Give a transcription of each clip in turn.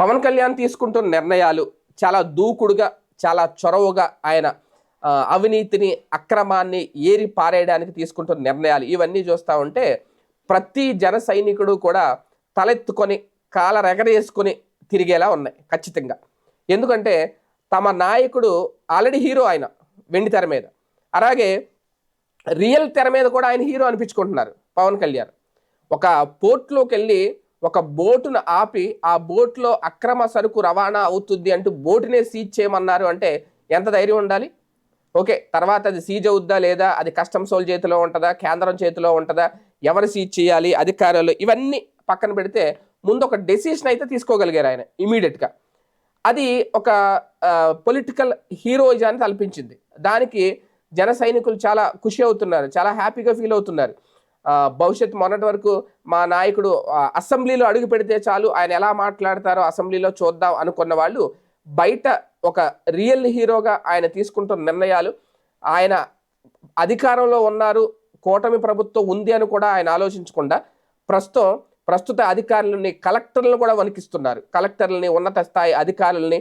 పవన్ కళ్యాణ్ తీసుకుంటున్న నిర్ణయాలు చాలా దూకుడుగా చాలా చొరవగా ఆయన అవినీతిని అక్రమాన్ని ఏరి పారేయడానికి తీసుకుంటున్న నిర్ణయాలు. ఇవన్నీ చూస్తూ ఉంటే ప్రతి జన సైనికుడు కూడా తలెత్తుకొని కాల రెగరేసుకొని తిరిగేలా ఉన్నాయి ఖచ్చితంగా. ఎందుకంటే తమ నాయకుడు ఆల్రెడీ హీరో ఆయన వెండి తెర మీద. అలాగే రియల్ తెర మీద కూడా ఆయన హీరో అనిపించుకుంటున్నారు పవన్ కళ్యాణ్. ఒక పోర్ట్లోకి వెళ్ళి ఒక బోటును ఆపి ఆ బోట్లో అక్రమ సరుకు రవాణా అవుతుంది అంటూ బోటునే సీజ్ చేయమన్నారు అంటే ఎంత ధైర్యం ఉండాలి? ఓకే తర్వాత అది సీజ్ అవుద్దా లేదా? అది కస్టమ్స్ వాళ్ళ చేతిలో ఉంటుందా? కేంద్రం చేతిలో ఉంటుందా? ఎవరు సీజ్ చేయాలి? అధికారులు ఇవన్నీ పక్కన పెడితే ముందు ఒక డెసిషన్ అయితే తీసుకోగలిగారు ఆయన ఇమీడియట్గా. అది ఒక పొలిటికల్ హీరోయిజాన్ని తలపించింది. దానికి జన సైనికులు చాలా ఖుషి అవుతున్నారు చాలా హ్యాపీగా ఫీల్ అవుతున్నారు. భవిష్యత్ మొన్నటి వరకు మా నాయకుడు అసెంబ్లీలో అడుగు పెడితే చాలు ఆయన ఎలా మాట్లాడతారో అసెంబ్లీలో చూద్దాం అనుకున్న వాళ్ళు బయట ఒక రియల్ హీరోగా ఆయన తీసుకుంటున్న నిర్ణయాలు ఆయన అధికారంలో ఉన్నారు కూటమి ప్రభుత్వం ఉంది అని కూడా ఆయన ఆలోచించకుండా ప్రస్తుతం ప్రస్తుత అధికారులని కలెక్టర్లను కూడా వణికిస్తున్నారు. కలెక్టర్లని ఉన్నత స్థాయి అధికారులని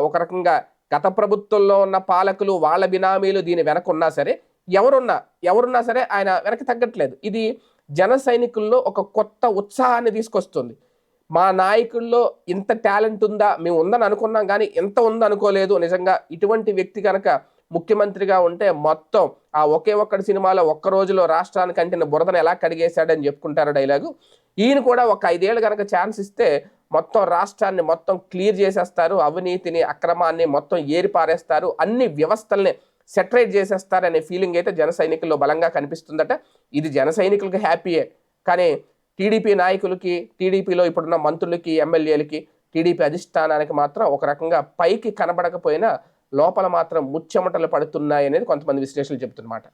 ఒక రకంగా గత ప్రభుత్వంలో ఉన్న పాలకులు వాళ్ళ బినామీలు దీని వెనక ఉన్నా సరే ఎవరున్నా ఎవరున్నా సరే ఆయన వెనక్కి తగ్గట్లేదు. ఇది జన సైనికుల్లో ఒక కొత్త ఉత్సాహాన్ని తీసుకొస్తుంది. మా నాయకుల్లో ఇంత టాలెంట్ ఉందా? మేము ఉందని అనుకున్నాం కానీ ఎంత ఉందనుకోలేదు. నిజంగా ఇటువంటి వ్యక్తి కనుక ముఖ్యమంత్రిగా ఉంటే మొత్తం ఆ ఒకే ఒక్కడి సినిమాలో ఒక్క రోజులో రాష్ట్రానికి అంటిన బురదను ఎలా కడిగేశాడని చెప్పుకుంటారు డైలాగు. ఈయన కూడా ఒక ఐదేళ్ళు కనుక ఛాన్స్ ఇస్తే మొత్తం రాష్ట్రాన్ని మొత్తం క్లియర్ చేసేస్తారు. అవినీతిని అక్రమాన్ని మొత్తం ఏరిపారేస్తారు. అన్ని వ్యవస్థల్ని సెటరేట్ చేసేస్తారనే ఫీలింగ్ అయితే జన సైనికుల్లో బలంగా కనిపిస్తుందట. ఇది జన సైనికులకి హ్యాపీయే కానీ టీడీపీ నాయకులకి టీడీపీలో ఇప్పుడున్న మంత్రులకి ఎమ్మెల్యేలకి టీడీపీ అధిష్టానానికి మాత్రం ఒక రకంగా పైకి కనబడకపోయినా లోపల మాత్రం ముచ్చెమటలు పడుతున్నాయి అనేది కొంతమంది విశ్లేషణలు చెబుతున్నమాట.